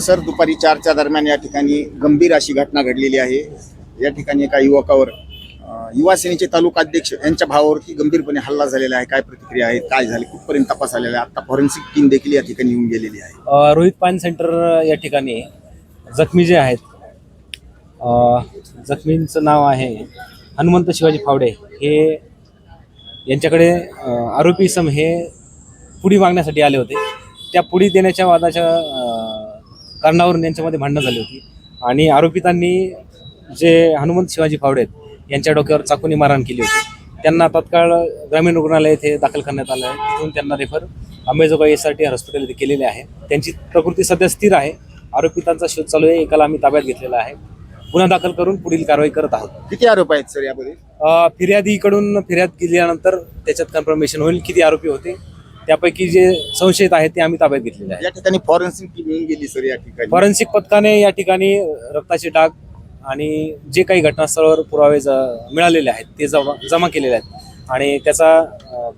Sir दुपारी चारच्या दरम्यान या ठिकाणी गंभीर अशी घटना घडलेली आहे. या ठिकाणी एका युवकावर युवासेनेचे युवा सेनेचे तालुका अध्यक्ष यांच्या भावावरती गंभीरपणे हल्ला झालेला आहे. काय प्रतिक्रिया आहे काय झाले? कुठपर्यंत तपास आलेला आहे? आता फॉरेन्सिक टीम देखील या ठिकाणी येऊन गेलेली आहे. रोहित पान सेंटर या ठिकाणी जखमी जे आहेत जखमींचं नाव आहे हनुमंत शिवाजी फावडे. हे यांच्याकडे आरोपी सम हे पुढी मागण्यासाठी आले होते. त्या पुढी देण्याच्या वादाच्या कारणावरून यांच्यामध्ये भांडणं झाली होती. आणि आरोपितांनी जे हनुमंत शिवाजी फावडे आहेत यांच्या डोक्यावर चाकूने मारहाण केली होती. त्यांना तात्काळ ग्रामीण रुग्णालय येथे दाखल करण्यात आलं आहे. तिथून त्यांना refer Ambejogai S R T hospital येथे केलेले आहे. त्यांची प्रकृती सध्या स्थिर आहे. आरोपितांचा शोध चालू आहे. एकाला आम्ही ताब्यात घेतलेला आहे. गुन्हा दाखल करून पुढील कारवाई करत आहोत. किती आरोप आहेत सर यामध्ये? फिर्यादीकडून फिर्याद केल्यानंतर त्याच्यात कन्फर्मेशन होईल किती आरोपी होते. त्यापैकी जे संशयित आहेत ते आम्ही ताब्यात घेतलेले आहे या ठिकाणी फॉरेन्सिक टीम येऊन गेली सर या ठिकाणी. फॉरेन्सिक पथकाने या ठिकाणी रक्ताचे डाग आणि जे काही घटनास्थळावर पुरावे ज- मिळालेले आहेत ते जमा जमा केलेले आहेत. आणि त्याचा अ,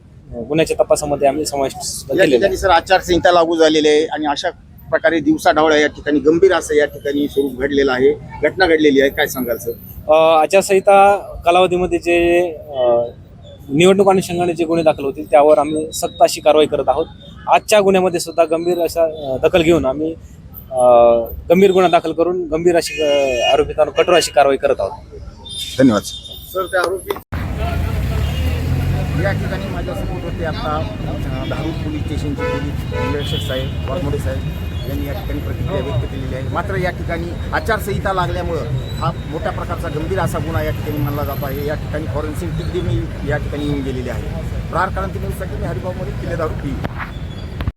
गुन्ह्याच्या तपासामध्ये आम्ही समावेश या केलेला आहे. ठिकाणी सर आचारसंहिता लागू झालेली आहे आणि अशा प्रकारे दिवसा ढवळ्या या ठिकाणी गंभीर असं या ठिकाणी स्वरूप घडलेलं आहे घटना घडलेली आहे. काय सांगाल सर अ, आचारसंहिता कालावधीमध्ये जे अ, निवडणूक अनुषंगाने जे गुन्हे दाखल होतील त्यावर आम्ही सक्त अशी कारवाई करत आहोत. आजच्या गुन्ह्यामध्ये सुद्धा गंभीर अशा दखल घेऊन आम्ही गंभीर गुन्हा दाखल करून गंभीर अशी आरोपितांवर कठोर अशी कारवाई करत आहोत. धन्यवाद सर. त्या आरोपी या ठिकाणी माझ्यासमोर होते आता धारूर पोलीस स्टेशनचे पोलीस निरीक्षक साहेब वाघमोडे साहेब. यांनी या ठिकाणी प्रतिक्रिया व्यक्त केलेली आहे. मात्र या ठिकाणी आचारसंहिता लागल्यामुळं हा मोठ्या प्रकारचा गंभीर असा गुन्हा या ठिकाणी मानला जात आहे. या ठिकाणी फॉरेन्सिक टीम या ठिकाणी येऊन गेलेली आहे. प्रार क्रांती न्यूजसाठी मी हरिभाऊ मोदी किल्ले पी